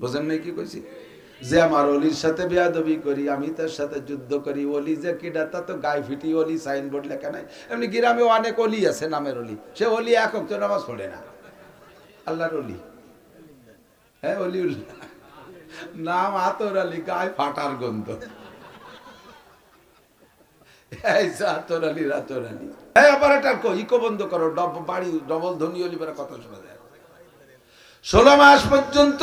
বোঝেন নাই কি কইছি? যে আমার অলির সাথে বেয়াদবি করি, আমি তার সাথে যুদ্ধ করি, অলি যে কিডা, তা তো গায়ে ফিটি অলি, সাইনবোর্ড লেখা নাই। এমনি গ্রামে অনেক অলি আছে নামের অলি। সে অলি একক তো নামাজ পড়ে না। আল্লাহর অলি। হ্যাঁ অলি। নাম আতর আলী, গায়ে ফাটার গন্ধ। ষোলো মাস পর্যন্ত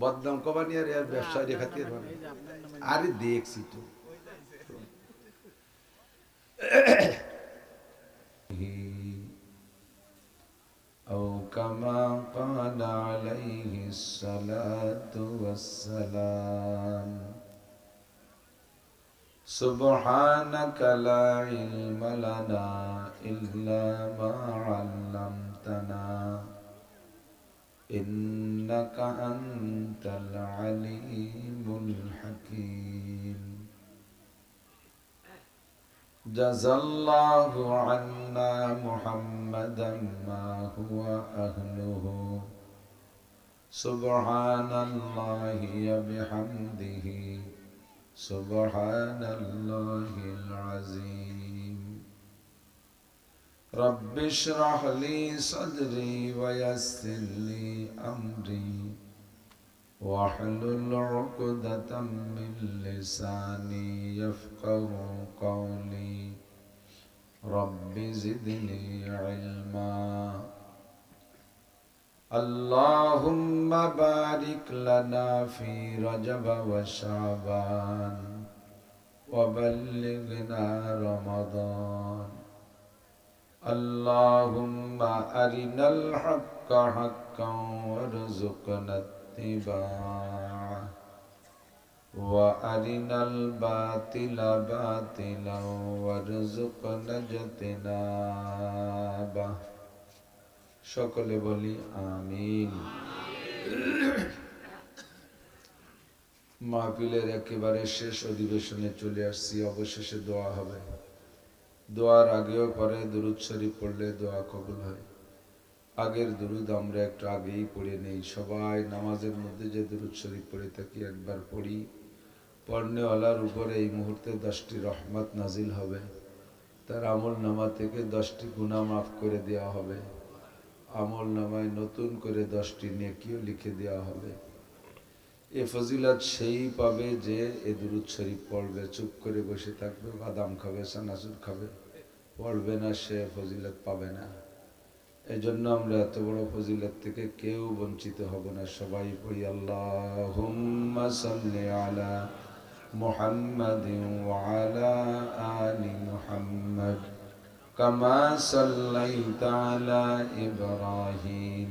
বদনাম কমানি আর এর ব্যবসা রেখাতে মানে আরে দেখছি তো أو كما قال عليه الصلاة والسلام سبحانك لا علم لنا إلا ما علمتنا إنك أنت العليم الحكيم. جزى الله عنا محمدا ما هو أهله. سبحان الله بحمده سبحان الله العظيم. رب اشرح لي صدري ويسر لي أمري واحلل عقدة من لساني يفقه قولي. رب زدني علما. اللهم بارك لنا في رجب وشعبان وبلغنا رمضان. اللهم أرنا الحق حقا وارزقنا اتباعه وأرنا الباطل باطلا وارزقنا اجتنابه সকলে বলি আমিন মাহফিলের একেবারে শেষ অধিবেশনে চলে আসছি অবশেষে দোয়া হবে দোয়ার আগেও পরে দুরুদ শরীফ পড়লে দোয়া কবুল হয়। আগের দুরুদ আমরা একটু আগেই পড়ে নেই। সবাই নামাজের মধ্যে যে দুরুদ শরীফ পড়ে থাকি একবার পড়ি। পর্ণেওয়ালার উপরে এই মুহূর্তে দশটি রহমত নাজিল হবে। তার আমল নামা থেকে দশটি গুণা মাফ করে দেওয়া হবে। আমল নামায় নতুন করে দশটি নেকিও লিখে দেওয়া হবে। এ ফজিলত সেই পাবে যে এ দুরুদ শরীফ পড়বে চুপ করে বসে থাকবে বাদাম খাবে সানাসুর খাবে পড়বে না সে ফজিলত পাবে না এই জন্য আমরা এত বড় ফজিলত থেকে কেউ বঞ্চিত হব না সবাই পড়ি আল্লাহ সাল্লি আলা محمد وعلى آل محمد كما صليت على إبراهيم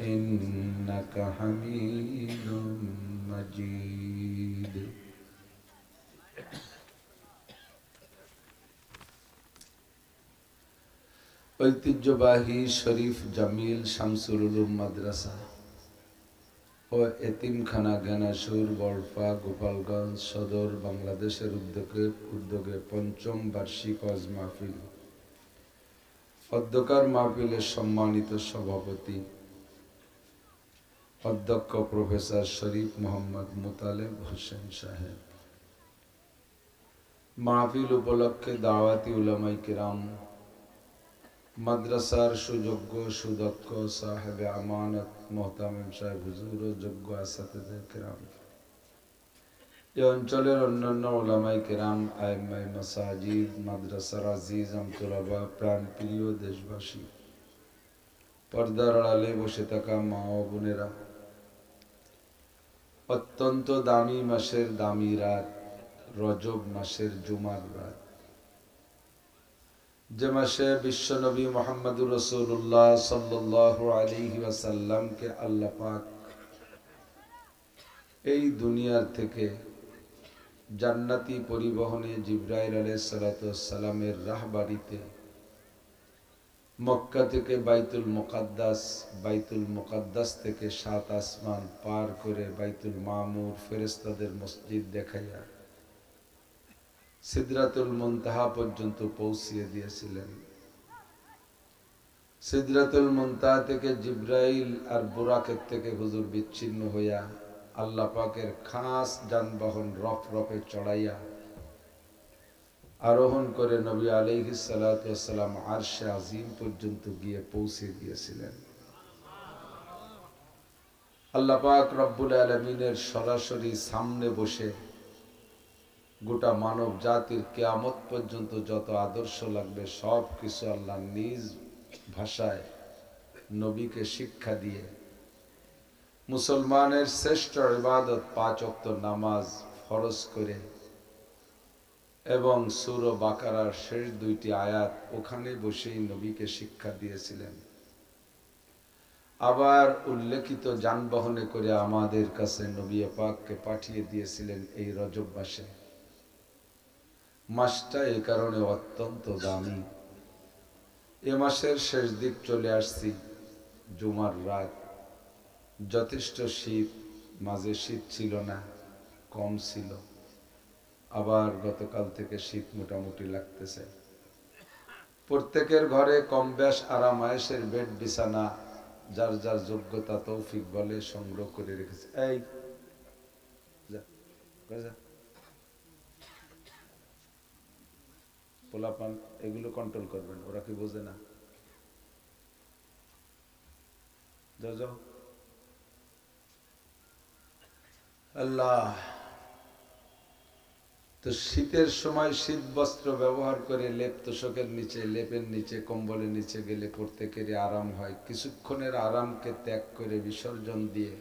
إنك حميد مجيد ঐতিহ্যবাহী শরীফ জামিল শামসুল উলুম মাদ্রাসা ও এতিমখানা জ্ঞানাসুর বরফা গোপালগঞ্জ সদর বাংলাদেশের উদ্যোগে উদ্যোগে পঞ্চম বার্ষিক হজ মাহফিল অধ্যকার মাহফিলের সম্মানিত সভাপতি অধ্যক্ষ প্রফেসর শরীফ মোহাম্মদ মুতালেব হোসেন সাহেব মাহফিল উপলক্ষে দাওয়াতি উলামাই কিরাম মাদ্রাসার সুযোগ্য সুদক্ষ সাহেব আমানত মোহতামিম সাহেব হুজুর ও যোগ্য আসাতে কিরাম এ অঞ্চলের অন্যান্য ওলামাই কেরাম আইমাই মাসাজিদ মাদ্রাসার আজিজ আমতুলাবা প্রাণ প্রিয় দেশবাসী পর্দার আড়ালে বসে থাকা মা ও বোনেরা অত্যন্ত দামি মাসের দামি রাত, রজব মাসের জুমার রাত। যে মাসে বিশ্বনবী মোহাম্মদুর রসুল্লাহ সাল্লাহ আলিহি ওয়াসাল্লামকে আল্লাহ পাক এই দুনিয়ার থেকে জান্নাতি পরিবহনে জিব্রাইল আলাইসালামের রাহবাড়িতে মক্কা থেকে বাইতুল মোকাদ্দাস বাইতুল মোকাদ্দাস থেকে সাত আসমান পার করে বাইতুল মামুর ফেরেস্তাদের মসজিদ দেখাইয়া সিদরাতুল মুনতাহা পর্যন্ত পৌঁছিয়ে দিয়েছিলেন। সিদরাতুল মুনতাহা থেকে জিব্রাইল আর বোরাকের থেকে হুজুর বিচ্ছিন্ন হইয়া আল্লাহ পাকের খাস যানবাহন রফ রফে চড়াইয়া আরোহণ করে নবী আলাইহি সালাম আরশে আজিম পর্যন্ত গিয়ে পৌঁছে দিয়েছিলেন। আল্লাহ পাক রব্বুল আলমিনের সরাসরি সামনে বসে গোটা মানব জাতির কেয়ামত পর্যন্ত যত আদর্শ লাগবে সব কিছু আল্লাহ নিজ ভাষায় নবীকে শিক্ষা দিয়ে মুসলমানের শ্রেষ্ঠ ইবাদত পাঁচ অক্ত নামাজ ফরজ করে এবং সুর বাকারার শেষ দুইটি আয়াত ওখানে বসেই নবীকে শিক্ষা দিয়েছিলেন। আবার উল্লেখিত যানবাহনে করে আমাদের কাছে নবী পাককে পাঠিয়ে দিয়েছিলেন এই রজব মাসে। মাসটা এ কারণে অত্যন্ত দামি। এ মাসের শেষ দিক চলে আসছি জুমার রাত। যথেষ্ট শীত, মাঝে শীত ছিল না, কম ছিল। আবার গতকাল থেকে শীত মোটামুটি লাগতেছে। প্রত্যেকের ঘরে কম বেশ আরাম আয়েসের বেড, বিছানা, যার যার যোগ্যতা তৌফিক বলে সংগ্রহ করে রেখেছে। এই। পোলাপান, এগুলো কন্ট্রোল করবেন, ওরা কি বোঝে না? আল্লাহ। তো শীতের সময় শীত বস্ত্র ব্যবহার করে লেপ তোষকের নিচে, লেপের নিচে, কম্বলের নিচে গেলে প্রত্যেকেরই আরাম হয়। কিছুক্ষণের আরামকে ত্যাগ করে বিসর্জন দিয়ে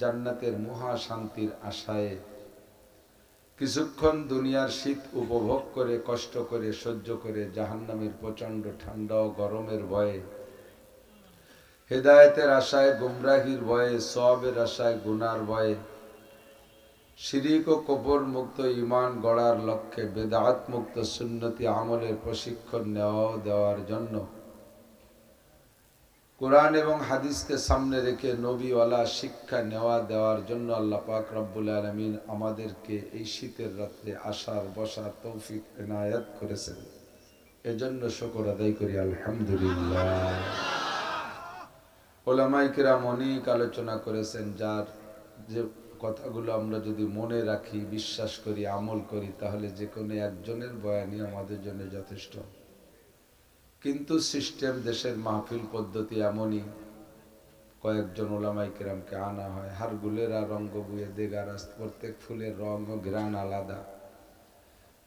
জান্নাতের মহা শান্তির আশায় কিছুক্ষণ দুনিয়ার শীত উপভোগ করে, কষ্ট করে, সহ্য করে জাহান্নামের প্রচণ্ড ঠান্ডা ও গরমের ভয়ে, হেদায়েতের আশায়, গুমরাহির ভয়ে সবের আশায়, গুনার ভয়ে শিরিক ও কবর মুক্ত ইমান গড়ার লক্ষ্যে বেদাত মুক্ত সুন্নতি আমলের প্রশিক্ষণ নেওয়া দেওয়ার জন্য কোরআন এবং হাদিসকে সামনে রেখে নবীওয়ালা শিক্ষা নেওয়া দেওয়ার জন্য আল্লাহ পাক রব্বুল আলমিন আমাদেরকে এই শীতের রাত্রে আসার, বসার তৌফিক, এনায়াত করেছেন। এজন্য শকর আদায় করি, আলহামদুলিল্লাহ। ওলামাইকেরাম অনেক আলোচনা করেছেন, যার যে কথাগুলো আমরা যদি মনে রাখি, বিশ্বাস করি, আমল করি, তাহলে যে কোনো একজনের বয়ানই আমাদের জন্য যথেষ্ট। কিন্তু সিস্টেম দেশের মাহফিল পদ্ধতি এমনই। কয়েকজন ওলামাই কেরামকে আনা হয়। হারগুলেরা রঙ্গ বুয়ে দেগারাস প্রত্যেক ফুলের রং ও ঘ্রাণ আলাদা।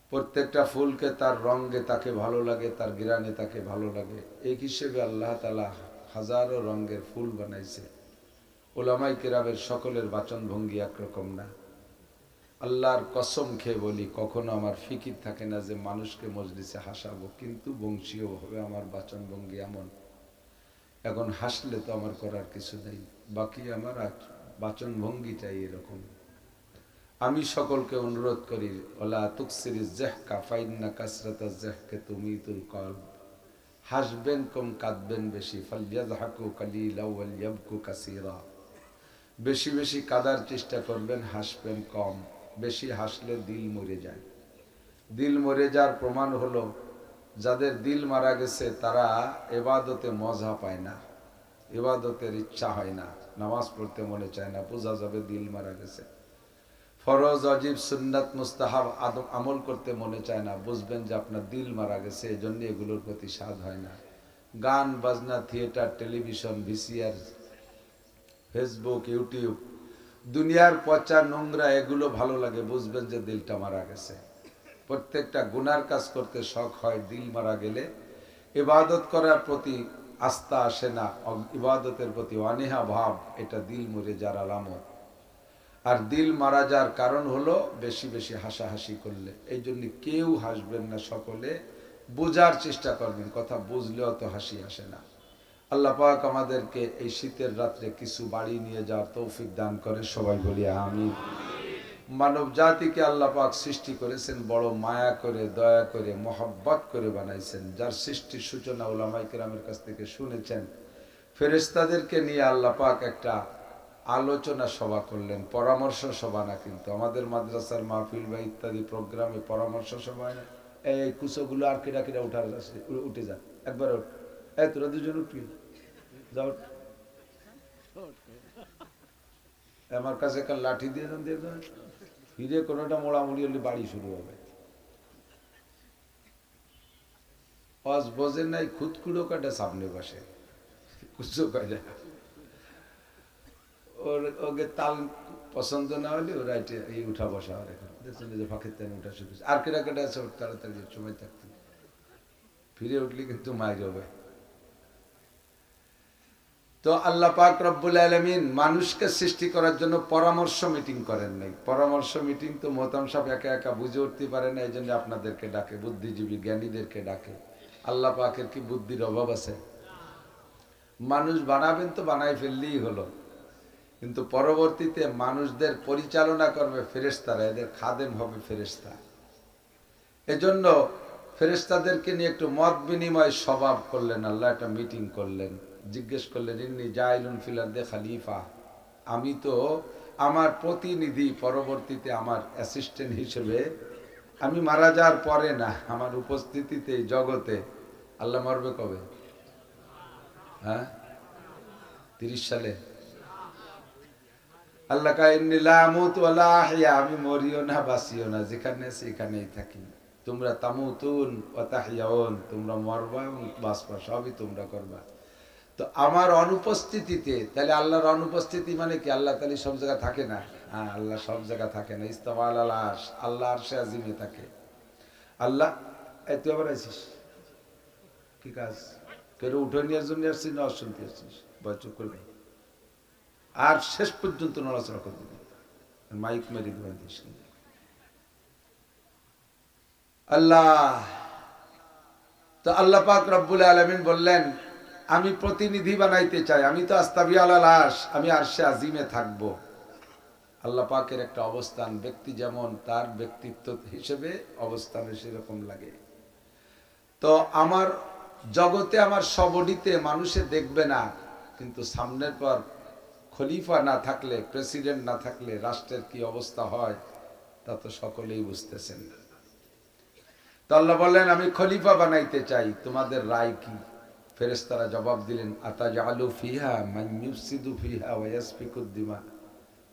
প্রত্যেকটা ফুলকে তার রঙে তাকে ভালো লাগে, তার গ্রানে তাকে ভালো লাগে। এই হিসেবে আল্লাহ তালা হাজারো রঙের ফুল বানাইছে। ওলামাই কেরামের সকলের বাচন ভঙ্গি একরকম না। আল্লাহর কসম খেয়ে বলি, কখনো আমার ফিকির থাকে না যে মানুষকে মজলিসে হাসাবো, কিন্তু বংশীয়ভাবে আমার বাচন ভঙ্গি এমন। এখন হাসলে তো আমার করার কিছু নেই, বাকি আমার বাচন ভঙ্গিটাই এরকম। আমি সকলকে অনুরোধ করি, ওলা তুকসিরি জেহকা ফাইন্না কাসরাতা জেহকে তুমি তুল কল হাসবেন কম কাঁদবেন বেশি ফালিয়াদ হাকু কালিলা ওয়াল ইয়াবকু কাসিরা। বেশি বেশি কাদার চেষ্টা করবেন, হাসবেন কম। বেশি হাসলে দিল মরে যায়। দিল মরে যাওয়ার প্রমাণ হলো, যাদের দিল মারা গেছে তারা এবাদতে মজা পায় না, এবাদতের ইচ্ছা হয় না, নামাজ পড়তে মনে চায় না, বোঝা যাবে দিল মারা গেছে। ফরজ, অজিব, সুন্নাত, মুস্তাহাব আদম আমল করতে মনে চায় না, বুঝবেন যে আপনার দিল মারা গেছে এই জন্য এগুলোর প্রতি স্বাদ হয় না। গান, বাজনা, theatre, television, VCR Facebook YouTube দুনিয়ার পচা নোংরা এগুলো ভালো লাগে, বুঝবেন যে দিলটা মারা গেছে। প্রত্যেকটা গুনার কাজ করতে শখ হয়, দিল মারা গেলে ইবাদত করার প্রতি আস্থা আসে না ইবাদতের প্রতি অনীহা ভাব, এটা দিল মরে যার আলামত। আর দিল মারা যাওয়ার কারণ হলো বেশি বেশি হাসাহাসি করলে। এই জন্য কেউ হাসবেন না সকলে, বোঝার চেষ্টা করবেন, কথা বুঝলেও তো হাসি আসে না। আল্লাহ পাক আমাদেরকে এই শীতের রাত্রে কিছু বাড়ি নিয়ে যাওয়ার তৌফিক দান করে, সবাই বলি আমি মানব জাতিকে আল্লাহ পাক সৃষ্টি করেছেন, বড় মায়া করে, দয়া করে, মোহাব্বত করে বানাইছেন। যার সৃষ্টির সূচনা ওলামাই কেরামের কাছ থেকে শুনেছেন। ফেরেস্তাদেরকে নিয়ে আল্লাহ পাক একটা আলোচনা সভা করলেন, পরামর্শ সভা না কিন্তু। আমাদের মাদ্রাসার মাহফিল বা ইত্যাদি প্রোগ্রামে পরামর্শ সভায় এই কুচোগুলো আর কেটা কেটা উঠার উঠে যায় একবার এই তোরা দুজন আমার কাছে একটা লাঠি দিয়ে দেন দিয়ে দেন। কোনোটা মোড়ামুড়ি হলে বাড়ি শুরু হবে। বোঝে নাই খুদকুড়ো সামনে বসে। কুচো ওর, ওকে তাল পছন্দ না হলে ওরা এই উঠা বসা আর দেখছেন যে ফাঁকের তেন উঠা শুরু আর কেটা কেটে আছে তাড়াতাড়ি সময় থাকতে। ফিরে উঠলে কিন্তু মায়ের হবে। তো আল্লাহ পাক রব্বুল আলমিন মানুষকে সৃষ্টি করার জন্য পরামর্শ মিটিং করেন নাই। পরামর্শ মিটিং তো মোহতাম সাহেব একা একা বুঝে উঠতে পারে না এই জন্য আপনাদেরকে ডাকে, বুদ্ধিজীবী জ্ঞানীদেরকে ডাকে। আল্লাহ পাকের কি বুদ্ধির অভাব আছে? মানুষ বানাবেন তো বানাই ফেললেই হলো। কিন্তু পরবর্তীতে মানুষদের পরিচালনা করবে ফেরেস্তারা এদের খাদেম হবে ফেরেস্তা এজন্য ফেরেস্তাদেরকে নিয়ে একটু মত বিনিময় স্বভাব করলেন, আল্লাহ একটা মিটিং করলেন। জিজ্ঞেস করলেন, ইন্নি জাইলুন ফিলাদে খালিফা। আমি তো আমার প্রতিনিধি পরবর্তীতে আমার অ্যাসিস্ট্যান্ট হিসেবে আমি মারা যাওয়ার পরে না, আমার উপস্থিতিতে জগতে। আল্লাহ মরবে কবে? হ্যাঁ? তিরিশ সালে। আল্লাহ আমি মরিও না বাসিও না, যেখানে সেখানেই থাকি। তোমরা তামুতুন ওয়াতাহিয়াউন তোমরা মরবা এবং বাঁচবা, সবই তোমরা করবা। তো আমার অনুপস্থিতিতে, তাহলে আল্লাহর অনুপস্থিতি মানে কি? আল্লাহ তাহলে সব জায়গায় থাকে না? হ্যাঁ আল্লাহ সব জায়গা থাকে না। ইস্তামা আল্লাহ আস আল্লাহ আরশে আজিমে থাকে। আল্লাহ এই তুই আবার আছিস কি কাজ? কেউ উঠে নেওয়ার জন্য আসছিস না অশুনতে আসছিস? বয় চুপ করবে আর শেষ পর্যন্ত নড়াচড়া করবি। মাইক মেরে দিবেন দিস আল্লাহ, তো আল্লাহ পাক রব্বুল আলমিন বললেন আমি প্রতিনিধি বানাইতে চাই। আমি তো আস্তাবি আল্লাহ লাশ আমি আরশে আজিমে থাকব। আল্লাহ পাকের একটা অবস্থান, ব্যক্তি যেমন তার ব্যক্তিত্ব হিসেবে অবস্থানে সেরকম লাগে। তো আমার জগতে আমার সবডিতে মানুষে দেখবে না, কিন্তু সামনের পর খলিফা না থাকলে, প্রেসিডেন্ট না থাকলে রাষ্ট্রের কি অবস্থা হয়, তা তো সকলেই বুঝতেছেন। তো আল্লাহ বললেন, আমি খলিফা বানাইতে চাই, তোমাদের রায় কি? ফেরেশতারা জবাব দিলেন আতাজ আলু ফিহা মাইয়ুসিদু ফিহা ওয়াসফিকুদ্দিমা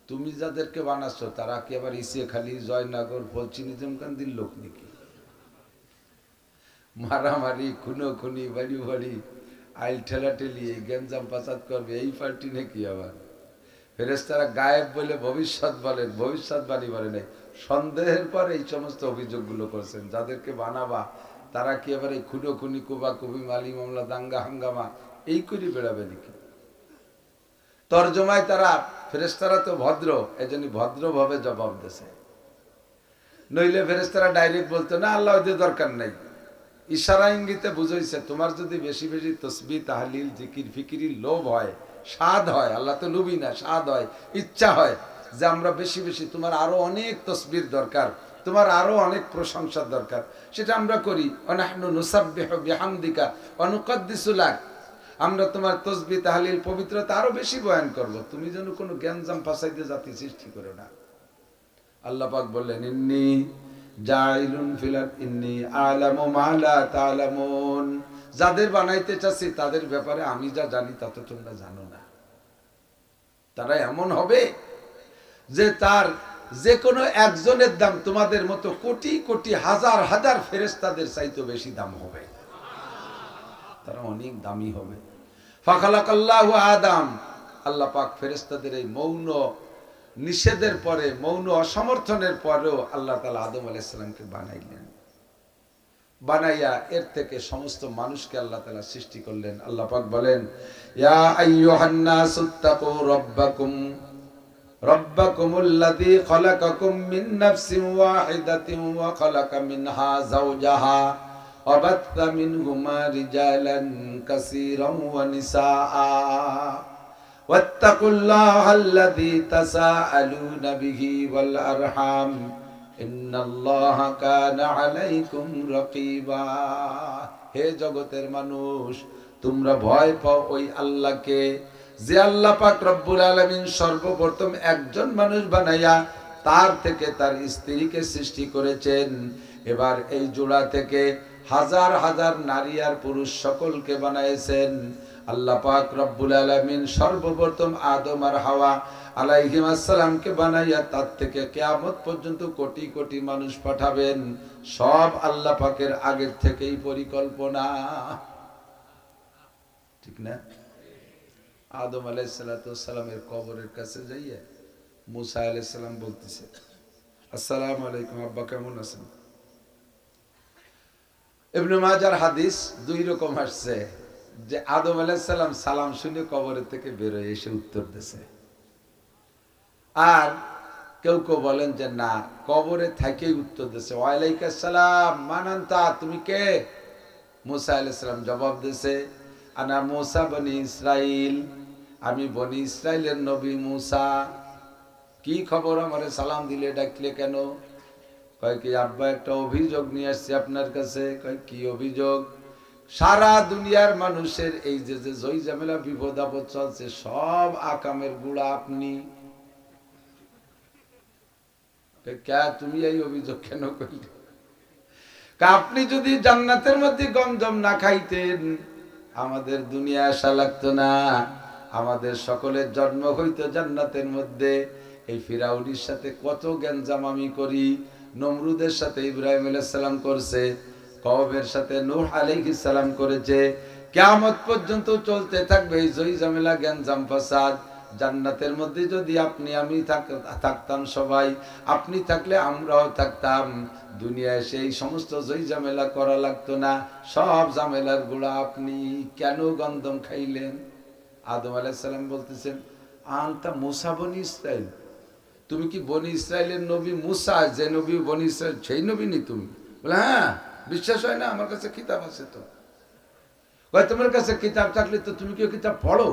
তুমি যাদেরকে বানাচ্ছ, তারা কি আবার খালি জয়নগর পশ্চিমী জমকান্দির লোক নাকি? মারামারি খুনো খুনি বাড়ি বাড়ি, আইল ঠেলাঠেলি, এই গেঞ্জাম পাচাত করবে, এই পার্টি নাকি আবার? ফেরেস্তারা গায়েব বলে ভবিষ্যৎ বলেন ভবিষ্যৎ ভবিষ্যৎবাণী বলে নাই। সন্দেহের পর এই সমস্ত অভিযোগগুলো করছেন। যাদেরকে বানাবা তারা কি এবার এই খুনো খুনি কুবা কুবি মালি মামলা, দাঙ্গা, হাঙ্গামা, এই করে বেড়াবে নাকি? তর্জমায় তারা ফেরেস্তারা তো ভদ্র এজন্য ভদ্রভাবে জবাব দেছে। নইলে ফেরেস্তারা ডাইরেক্ট বলতো, না, আল্লাহ ওদের দরকার নাই। ইশারা ইঙ্গিতে বুঝাইছে, তোমার যদি বেশি বেশি তসবি, তাহলিল, জিকির, ফিকিরির লোভ হয়, স্বাদ হয়, আল্লাহ তো লোভই না, স্বাদ হয়, ইচ্ছা হয়, যে আমরা বেশি বেশি, তোমার আরও অনেক তসবির দরকার তোমার আরও অনেক প্রশংসার দরকার। সেটা আমরা করি। অনাহনু আমরা তোমার তসবি তাহলিল পবিত্রতা আরও বেশি বয়ান করব। তুমি যেন কোনো জ্ঞানজাম ফাসাইতে জাতি সৃষ্টি করো না। আল্লাহ পাক বললেন, ইন্নি জাইলুন ফিলার ইন্নি আলামু মালা তালামুন। যাদের বানাইতে চাচ্ছি তাদের ব্যাপারে আমি যা জানি তা তো তোমরা জানো না। তারা এমন হবে যে তার যে কোনো একজনের দাম তোমাদের মতো কোটি কোটি হাজার হাজার ফেরেস্তাদের চাইতে বেশি দাম হবে। তারা অনেক দামি হবে। ফাখালাক আল্লাহ আদাম। আল্লাহ পাক ফেরেস্তাদের এই মৌন নিষেধের পরে, মৌন অসমর্থনের পরেও আল্লাহ তালা আদম আলাইসালামকে বানাইলেন। বানাইয়া এর থেকে সমস্ত মানুষকে আল্লাহ তালা সৃষ্টি করলেন। আল্লাহ পাক বলেন, ইয়া আইয়ুহান নাসু, তাকু রাব্বাকুম। রাব্বাকুমুল্লাযী খালাকাকুম মিন নাফসিন ওয়াহিদাতিন ওয়া খালাকা মিনহা যাওজাহা وبث منهما رجالا كثيرا ونساء واتقوا الله الذي تساءلون به والأرحام إن الله كان عليكم رقيبا হে জগতের মানুষ তোমরা ভয় পাও ওই আল্লাহকে যে আল্লাহ পাক রব্বুল আলামিন সর্বপ্রথম একজন মানুষ বানাইয়া তার থেকে তার স্ত্রীকে সৃষ্টি করেছেন। এবার এই জোড়া থেকে হাজার হাজার নারী আর পুরুষ সকলকে বানাইছেন। আল্লাহ পাক রব্বুল আলামিন সর্বপ্রথম আদম আর হাওয়া আলাইহিম আসসালামকে বানাইয়া তার থেকে কেয়ামত পর্যন্ত কোটি কোটি মানুষ পাঠাবেন। সব আল্লাহ পাকের আগের থেকেই পরিকল্পনা। ঠিক না? আদম আলাইসালামের কবরের কাছে যাইয়া মুসা আলাইসাল্লাম বলতেছে, আসসালামু আলাইকুম আব্বা, কেমন আছেন? ইবনে মাজার হাদিস দুই রকম আসছে, যে আদম আলাইসাল্লাম সালাম শুনে কবরের থেকে বেরোয়, এসে উত্তর দিছে। আর কেউ কেউ বলেন যে, না, কবরে থেকেই উত্তর দিছে। ওয়ালাইকা মানান্তা, তুমি কে? মুসা আলাইসাল্লাম জবাব দিছে, আনা মুসা বনি ইসরাইল। আমি বনি ইসরাইলের নবী মুসা। কি খবর আমারে সালাম দিলে, ডাকলে কেন? কয় কি, আব্বা, একটা অভিযোগ নিয়ে আসছে আপনার কাছে। কয়, কি অভিযোগ? সারা দুনিয়ার মানুষের এই যে যে জয় ঝামেলা বিপদ আপদ চলছে, সব আকামের গুড়া আপনি। ক্যা তুমি এই অভিযোগ কেন করলে? আপনি যদি জান্নাতের মধ্যে গমজম না খাইতেন, আমাদের দুনিয়া আসা লাগতো না। আমাদের সকলের জন্ম হইতো জান্নাতের মধ্যে। এই ফিরাউনির সাথে কত জ্ঞানজাম আমি করি। নমরুদের সাথে ইব্রাহিম সালাম করছে কবের সাথে নূহ সালাম করেছে। কেয়ামত পর্যন্ত চলতে থাকবে এই জয় ঝামেলা জ্ঞানজাম ফাসাদ। জান্নাতের মধ্যে যদি আপনি, আমি থাকতাম সবাই, আপনি থাকলে আমরাও থাকতাম। দুনিয়ায় সেই সমস্ত জয় ঝামেলা করা লাগতো না। সব ঝামেলার গুড়া আপনি কেন গন্ধম খাইলেন? আদম আলাইসাল্লাম বলতেছেন, আনতা মুসা বনি ইসরায়েল তুমি কি বনি ইসরায়েলের নবী মুসা? যে নবী বনি ইসরায়েল সেই নবী নি তুমি? বলে হ্যাঁ বিশ্বাস হয় না, আমার কাছে কিতাব আছে তো। কয়, তোমার কাছে কিতাব থাকলে তো তুমি কেউ কিতাব পড়ো?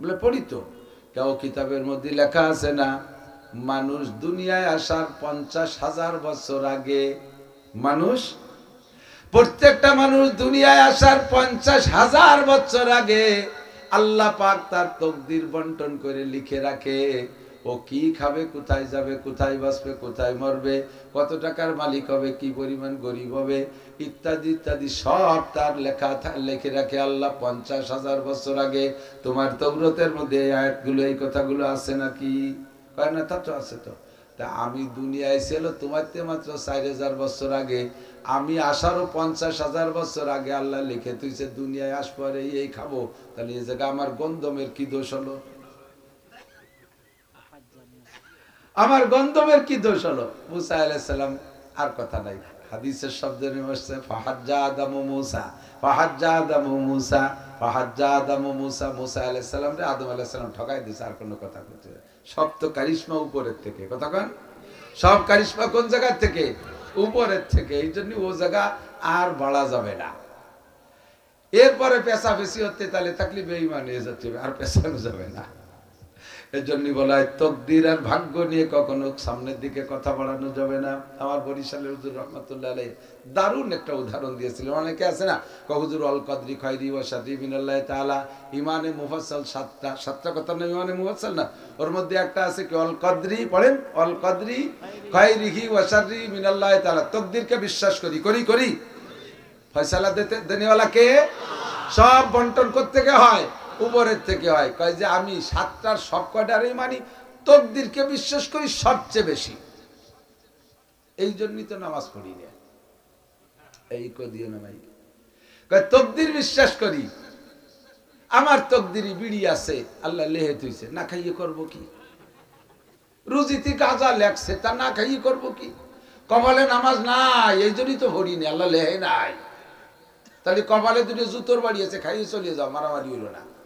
বলে, পড়ি তো। কেউ কিতাবের মধ্যে লেখা আছে না, মানুষ দুনিয়ায় আসার পঞ্চাশ হাজার বছর আগে মানুষ, প্রত্যেকটা মানুষ দুনিয়ায় আসার পঞ্চাশ হাজার বছর আগে আল্লাহ পাক তার তকদির বন্টন করে লিখে রাখে। ও কি খাবে, কোথায় যাবে, কোথায় বাঁচবে, কোথায় মরবে, কত টাকার মালিক হবে, কি পরিমাণ গরিব হবে, ইত্যাদি ইত্যাদি সব তার লেখা লিখে রাখে আল্লাহ পঞ্চাশ হাজার বছর আগে। তোমার তৌরতের মধ্যে এই আয়াতগুলো, এই কথাগুলো আছে নাকি? কয় না, তা তো আছে তো। তা আমি দুনিয়ায় ছিল তোমার তে মাত্র চার হাজার বছর আগে। আমি আসারও পঞ্চাশ হাজার বছর আগে আল্লাহ লিখে তুইছে, দুনিয়ায় আসব আর এই খাব। তাহলে এই জায়গায় আমার গন্ধমের কি দোষ হলো? আমার গন্ধমের কি দোষ হলো? মুসা আলাইসাল্লাম আর কথা নাই। হাদিসের শব্দ আসছে ফাহাজ্জা আদামু ঠকাই দিছে, আর কোনো কথা সব তো উপরের থেকে। কথা সব কারিশমা কোন জায়গার থেকে? উপরের থেকে, এই জন্য ও জায়গা আর বাড়া যাবে না। এরপরে পেশা বেশি হতে তাহলে থাকলে বেইমান হয়ে আর পেশানো যাবে না। এর জন্য বলা হয় তকদির আর ভাগ্য নিয়ে কখনো সামনের দিকে কথা বাড়ানো যাবে না। আমার বরিশালের হুজুর রহমতুল্লাহ আলাই দারুণ একটা উদাহরণ দিয়েছিলেন। অনেকে আছে না কহুজুর অল কদরি খয়রি ও সাদি মিনাল্লাহ তাআলা। ইমানে মুফাসসাল সাতটা সাতটা কথা না, ইমানে মুফাসসাল না। ওর মধ্যে একটা আছে কি, অল কদরি পড়েন, অল কদরি খয়রিহি ওয়া শাররি মিনাল্লাহ তাআলা। তকদিরকে বিশ্বাস করি করি করি। ফয়সালা দিতে দেনেওয়ালা কে? সব বন্টন করতে হয়। উপরের থেকে হয়। কয় যে আমি সাতটার সব কয়টারই মানি? তকদিরকে বিশ্বাস করি সবচেয়ে বেশি। এই জন্যই তো নামাজ পড়ি না। এই কদিও না ভাই। কয় তকদির বিশ্বাস করি। আমার তকদিরই বিড়ি আছে, আল্লাহ লেহে তুইছে না খাইয়ে করব কি? রুজিতি গাজা লেখছে, তা না খাইয়ে করব কি? কপালে নামাজ নাই, এই জন্যই তো হরিনি আল্লাহ লেহে নাই। তাহলে কপালে দুটো জুতোর বাড়ি আছে, খাইয়ে চলে যাও, মারামারি হইল না।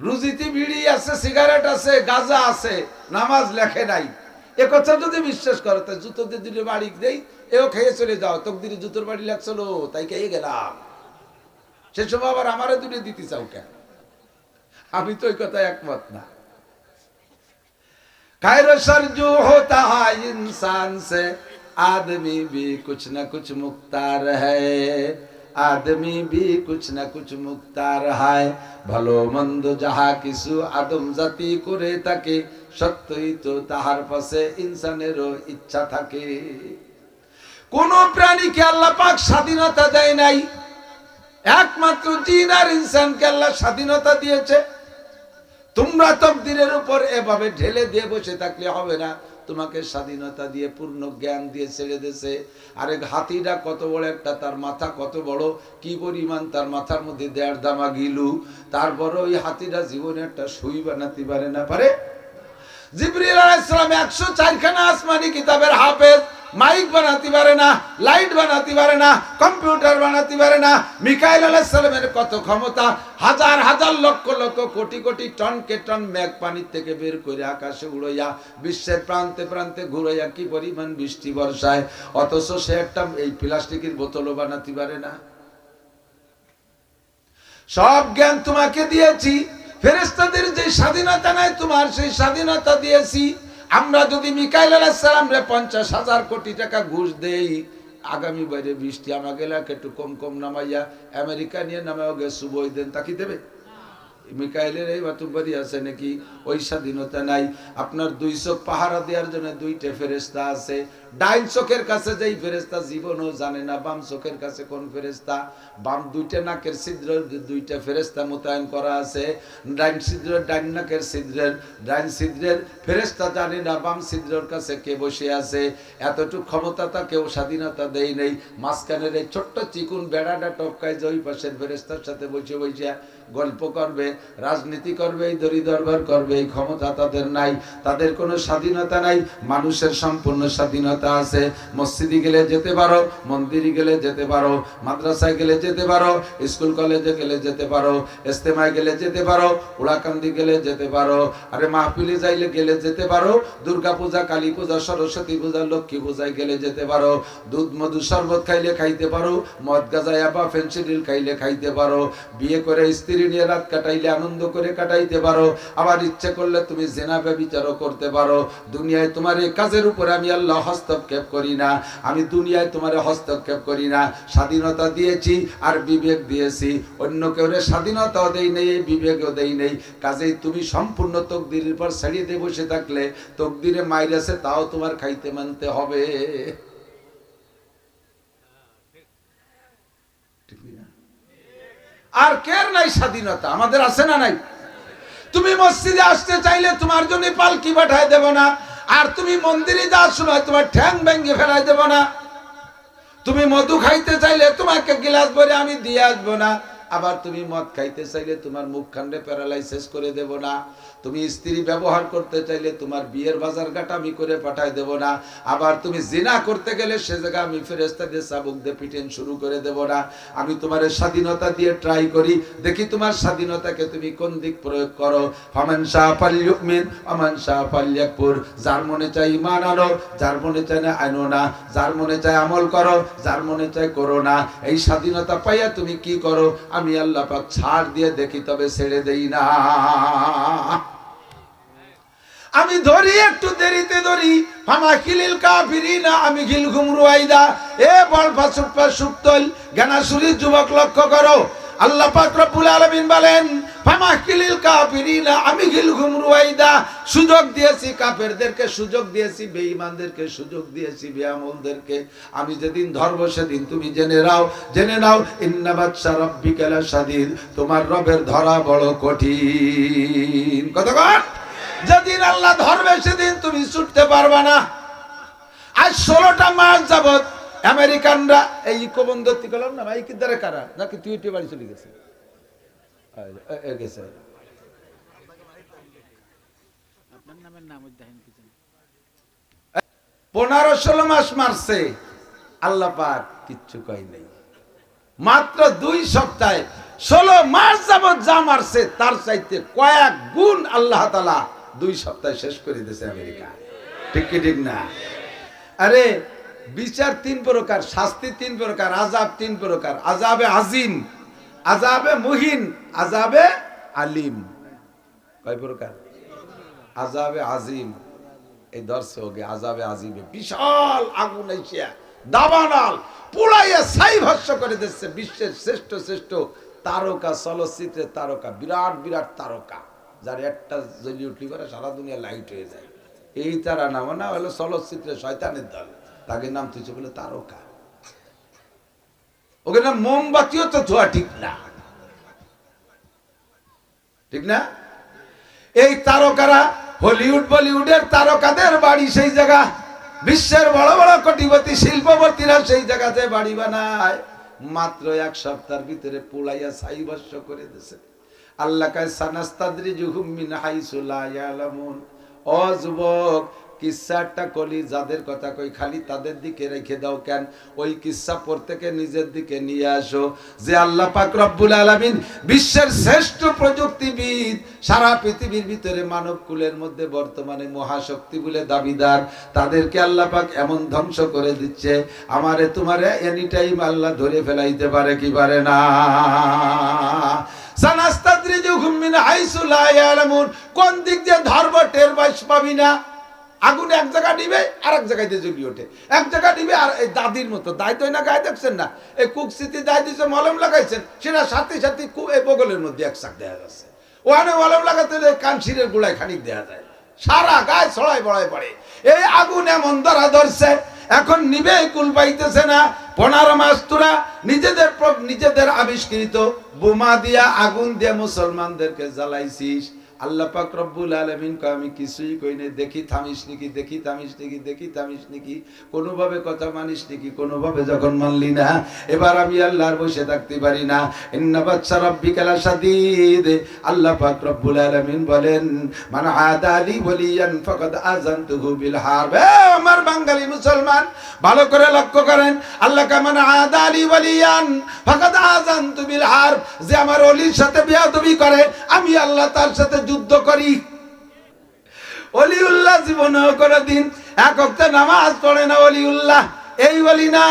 রুজিতে বিড়ি আছে সিগারেট আছে গাজা আছে নামাজ লেখে নাই এ কথা যদি বিশ্বাস করো তাই জুতো দিয়ে দুটো বাড়ি দেই এও খেয়ে চলে যাও তকদিরে জুতোর বাড়ি লাগছিল তাই খেয়ে গেলাম সে সময় আবার আমারও দুটো দিতে চাও কেন আমি তো ওই কথায় একমত না खैर सर जो होता है इंसान से आदमी भी कुछ न कुछ मुख्तार है আদমি বি কুছ না কুছ মুক্তার হায় ভালো মন্দ যাহা কিছু আদম জাতি করে থাকে সত্যই তো তাহার পাশে ইনসানেরও ইচ্ছা থাকে কোন প্রাণীকে আল্লাহ পাক স্বাধীনতা দেয় নাই একমাত্র জিন আর ইনসানকে আল্লাহ স্বাধীনতা দিয়েছে তোমরা তকদিরের উপর এভাবে ঢেলে দিয়ে বসে থাকলে হবে না তোমাকে স্বাধীনতা দিয়ে, পূর্ণ জ্ঞান দিয়ে ছেড়ে দিয়েছে। আরেক হাতিটা কত বড় একটা, তার মাথা কত বড়, কি পরিমাণ তার মাথার মধ্যে দেড় দামা গিলু। তারপরে ওই হাতিটা জীবনে একটা সুই বানাতে পারে না, পারে? জিবরিল আলাইহিস সালাম 104 খানা আসমানি কিতাবের হাফেজ। মাইক বানাতে পারে না, লাইট বানাতে পারে না, কম্পিউটার বানাতে পারে না। মিকাইল আলাইহিস সালামের কত ক্ষমতা? হাজার হাজার লক্ষ লক্ষ, কোটি কোটি টন কে টন মেঘ পানির থেকে বের করে আকাশে উড়াইয়া, বিশ্বের প্রান্তে প্রান্তে ঘুরাইয়া কি পরিমাণ বৃষ্টি বর্ষায়? অথচ সে একটা এই প্লাস্টিকের বোতলও বানাতে পারে না। সব জ্ঞান তোমাকে দিয়েছি। ফেরেস্তাদের যে স্বাধীনতা নাই, তোমার সেই স্বাধীনতা দিয়েছি। আমরা যদি মিকাইল আলাহিসাল্লাম রে পঞ্চাশ হাজার কোটি টাকা ঘুষ দেই, আগামী বাইরে বৃষ্টি আমাকে একটু কম কম নামাইয়া, আমেরিকা নিয়ে নামাও গেছু বই দেন তাকি দেবে? মিকাইলের এই বাতুবাড়ি আছে নাকি? ওই স্বাধীনতা নাই। আপনার দুই চোখ পাহারা দেওয়ার জন্য দুইটা ফেরেস্তা আছে। ডাইন চোখের কাছে যেই ফেরেস্তা জীবনও জানে না, বাম চোখের কাছে কোন ফেরেস্তা বাম দুইটা নাকের ছিদ্র দুইটা ফেরেস্তা মোতায়েন করা আছে। ডাইন ছিদ্র ডাইন নাকের ছিদ্রের ডাইন ছিদ্রের ফেরেস্তা জানে না, বাম ছিদ্রের কাছে কে বসে আছে। এতটুকু ক্ষমতা তা কেউ স্বাধীনতা দেয় নেই। মাঝখানের এই ছোট্ট চিকুন বেড়াটা টপকায় যে ওই পাশের ফেরেস্তার সাথে বসে বসে গল্প করবে, রাজনীতি করবে, এই দরি দরবার করবে, এই ক্ষমতা তাদের নাই, তাদের কোনো স্বাধীনতা নাই, মানুষের সম্পূর্ণ স্বাধীনতা আছে। মসজিদে গেলে যেতে পারো, মন্দিরে গেলে যেতে পারো, মাদ্রাসায় গেলে যেতে পারো, স্কুল কলেজে গেলে যেতে পারো ইস্তেমায় গেলে যেতে পারো, উড়াকান্দি গেলে যেতে পারো, আরে মাহফিলে যাইলে গেলে যেতে পারো দুর্গা পূজা কালী পূজা সরস্বতী পূজা, লক্ষ্মী পূজায় গেলে যেতে পারো, দুধ, মধু, শরবত খাইলে খাইতে পারো, মদ গাজায় বা ফেন্সিডিল খাইলে খাইতে পারো, বিয়ে করে স্ত্রী নিয়ে রাত কাটাইলে আনন্দ করে কাটাইতে পারো। ইচ্ছে করলে তুমি করতে পারো। দুনিয়ায় তোমার এই কাজের উপরে আমি আল্লাহ হস্তক্ষেপ করি না। আমি দুনিয়ায় তোমার হস্তক্ষেপ করি না। স্বাধীনতা দিয়েছি আর বিবেক দিয়েছি। অন্য কেউ স্বাধীনতাও দেই নেই বিবেকও দেই নেই। কাজেই তুমি সম্পূর্ণ তকদিরের পর ছাড়িয়ে দিয়ে বসে থাকলে, তকদিরে মাইরাসে তাও তোমার খাইতে মানতে হবে ঠিক না? আর কের নাই স্বাধীনতা? আমাদের আছে না নাই? তুমি মসজিদে আসতে চাইলে তোমার জন্য পালকি পাঠাই দেব না, আর তুমি মন্দিরে যাওয়ার সময় তোমার ঠ্যাং ভেঙে ফেলাই দেব না। তুমি মধু খাইতে চাইলে তোমাকে গিলাস ভরে আমি দিয়ে আসব না, আবার তুমি মদ খাইতে চাইলে তোমার মুখ খান্ডে প্যারালাইসিস করে দেব না। তুমি স্ত্রী ব্যবহার করতে চাইলে তোমার বিয়ের বাজার ঘাটা আমি করে পাঠাই দেব না। আবার তুমি জিনা করতে গেলে সে জায়গায় আমি ফেরেস্তা দিয়ে চাবুক দিয়ে পিটেন শুরু করে দেব না। আমি তোমার স্বাধীনতা দিয়ে ট্রাই করি। দেখি তোমার স্বাধীনতাকে তুমি কোন দিক প্রয়োগ করো। ফামান শাহ পাল্যুকমিন আমান শাহ পাল্যাকপুর যার মনে চাই ইমান আনো, যার মনে চায় না আনো না। যার মনে চায় আমল করো, যার মনে চায় করো না। এই স্বাধীনতা পাইয়া তুমি কি করো? আমি আল্লাহ পাক ছাড় দিয়ে দেখি তবে ছেড়ে দেই না। আমি ধরি, একটু দেরিতে ধরি। ফামা কিলিল কাফিরিনা, আমি গিল ঘুমরু আইদা এ বল ফাসুপা সুপ্তল জ্ঞানাসুরি যুবক লক্ষ্য করো। আল্লাহ পাক রব্বুল আলামিন বলেন, ফামা কিলিল কাফিরিনা, আমি গিল ঘুমরু আইদা সুযোগ দিয়েছি কাফেরদেরকে, সুযোগ দিয়েছি বেঈমানদেরকে, সুযোগ দিয়েছি বেআমলদেরকে। আমি যেদিন ধরবো, সেদিন তুমি জেনে নাও জেনে নাও ইন্নাবাদশা রব্বিকালা সাদিদ তোমার রবের ধরা বড় কঠিন। কতক্ষণ যেদিন আল্লাহ ধরবে সেদিন তুমি ছুটতে পারবে না। আজ ষোলোটা মাস যাবত আমেরিকানরা এই ইকোবন্ধতি করলাম না ভাই কি দ্বারা কারা? নাকি তুই বাড়ি চলে গেছে। পনেরো ষোলো মাস মারছে। আল্লাহ পাক কিচ্ছু কয় নাই। মাত্র দুই সপ্তাহে ষোলো মাস যাবৎ যা মারছে তার চাইতে কয়েক গুণ আল্লাহ তালা দুই সপ্তাহে শেষ করে দিয়েছে আমেরিকা। ঠিক কি ঠিক না? আরে, বিচার তিন প্রকার, শাস্তি তিন প্রকার আজাব তিন প্রকার। আজাবে আজিম আজাবে মুহিন আজাবে আলিম। কয় প্রকার? আজাবে আজিম, এই দর্শকে আজাবে আজিমে বিশাল আগুন এসিয়া, দাবানাল, পুড়াইয়া ছাই ভস্য করে দিচ্ছে বিশ্বের শ্রেষ্ঠ শ্রেষ্ঠ তারকা, চলচ্চিত্রের তারকা, বিরাট বিরাট তারকা। যার একটা জ্বলি উঠলি করে সারা দুনিয়া লাইট হয়ে যায়। এই তারা নাম না হলো চলচ্চিত্রের শয়তানের দল। তাকে নাম তুইছে বলে তারকা। ওকে নাম মোমবাতিও তো ধোয়া ঠিক না। ঠিক না? এই তারকারা হলিউড, বলিউডের তারকাদের বাড়ি সেই জায়গা। বিশ্বের বড় বড় কোটিপতি, শিল্পপতিরা সেই জায়গাতে বাড়ি বানায়। মাত্র এক সপ্তাহের ভিতরে পোলাইয়া সাইবস্য করে দিছে যাদের কথা কই, খালি তাদের দিকে রেখে দাও কেন? ওই প্রত্যেকে নিজের দিকে নিয়ে আসো। যে আল্লাহ পাক রব্বুল বিশ্বের শ্রেষ্ঠ প্রযুক্তিবিদ, সারা পৃথিবীর ভিতরে মানব কুলের মধ্যে বর্তমানে মহাশক্তি বলে দাবিদার। তাদেরকে আল্লাহ পাক এমন ধ্বংস করে দিচ্ছে। আমারে তোমারে এনি টাইম আল্লাহ ধরে ফেলাইতে পারে কি পারে না। কোন দিক দিয়ে ধর্ম টের পাবি না? আগুন এক জায়গা নিবে আর এক জায়গায় ওঠে। এক জায়গা নিবে, আর এই দাদির মতো। না গায়ে দেখছেন না। এই দায় দিয়েছে মলম লাগাইছেন, সেটা সাথে সাথে এই বগলের মধ্যে এক শাক দেখা যাচ্ছে। ওখানে মলম লাগাতে কানশিরের গোড়ায় খানিক দেখা যায়। সারা গায়ে ছড়াই বড়াই পড়ে। এই আগুন এমন ধরা ধরছে, এখন নিবে, কুল পাইতেছে না। পনেরো মাস তোরা নিজেদের নিজেদের আবিষ্কৃত বোমা দিয়া আগুন দিয়ে মুসলমানদেরকে জ্বালাইছিস। আল্লাহ পাক রব্বুল আলামিন কয়, আমি কিছুই কই নাই। দেখি থামিস নাকি, দেখি থামিস নাকি, দেখি থামিস নাকি, কোনোভাবে কথা মানিস নাকি, কোনোভাবে যখন মানলি না, এবার আমি আল্লাহর বসে থাকতে পারি না। ইন্না বাচ্চা রব্বিকা লাশাদীদ। আল্লাহ পাক রব্বুল আলামিন বলেন, মান আদালি ওয়ালিয়ান ফাকাদ আযানতুহু বিল হারব। আমার বাঙালি মুসলমান, ভালো করে লক্ষ্য করেন। আল্লাহ কামান আদালি ওয়ালিয়ান ফাকাদ আযানতু বিল হারব। যে আমার ওলির সাথে বেয়াদবি করে, আমি আল্লাহ তার সাথে যুদ্ধ করি। অলিউল্লাহ জীবনেও করে দিন এক অক্টে নামাজ পড়ে না অলিউল্লাহ। এই বলি না,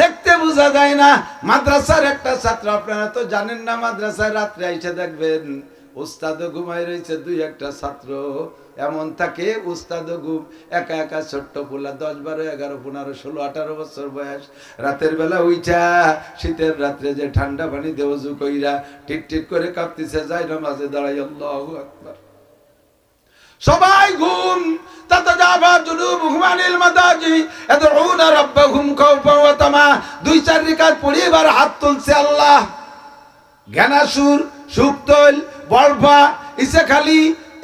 দেখতে বোঝা যায় না। মাদ্রাসার একটা ছাত্র, আপনারা তো জানেন না, মাদ্রাসায় রাত্রে এসে দেখবেন। উস্তাদও ঘুমাই রয়েছে, দুই একটা ছাত্র। এমন থাকে উস্তাদও ঘুম, একা একা ছোট্ট পোলা, দশ বারো, এগারো, পনেরো, ষোলো, আঠারো বছর বয়স। রাতের বেলা উইটা শীতের রাত্রে যে ঠান্ডা পানি দেওজু কইরা টিট টিট করে কাঁপতেছে যায় নামাজে দাঁড়াই, আল্লাহু আকবার। সবাই ঘুম দুই, চার হাত তুলছে আল্লাহ। জ্ঞানাসুর সুক্তল বলফা ইসেখালি,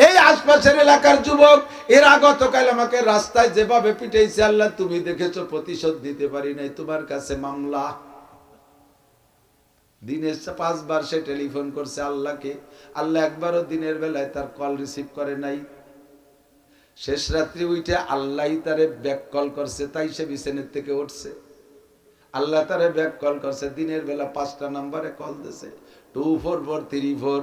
এই আশপাশের এলাকার যুবক, এরা গতকাল আমাকে রাস্তায় যেভাবে পিটাইছে, আল্লাহ তুমি দেখেছ, প্রতিশোধ দিতে পারি নাই, তোমার কাছে মামলা। দিনের পাঁচবার সে টেলিফোন করছে আল্লাহকে, আল্লাহ একবারও দিনের বেলায় তার কল রিসিভ করে নাই। শেষ রাত্রি উঠে আল্লাহ তারে ব্যাক কল করছে, তাই সে বিছানের থেকে উঠছে। আল্লাহ তারে ব্যাক কল করছে, দিনের বেলা পাঁচটা নাম্বারে কল দিছে, two four four, three four.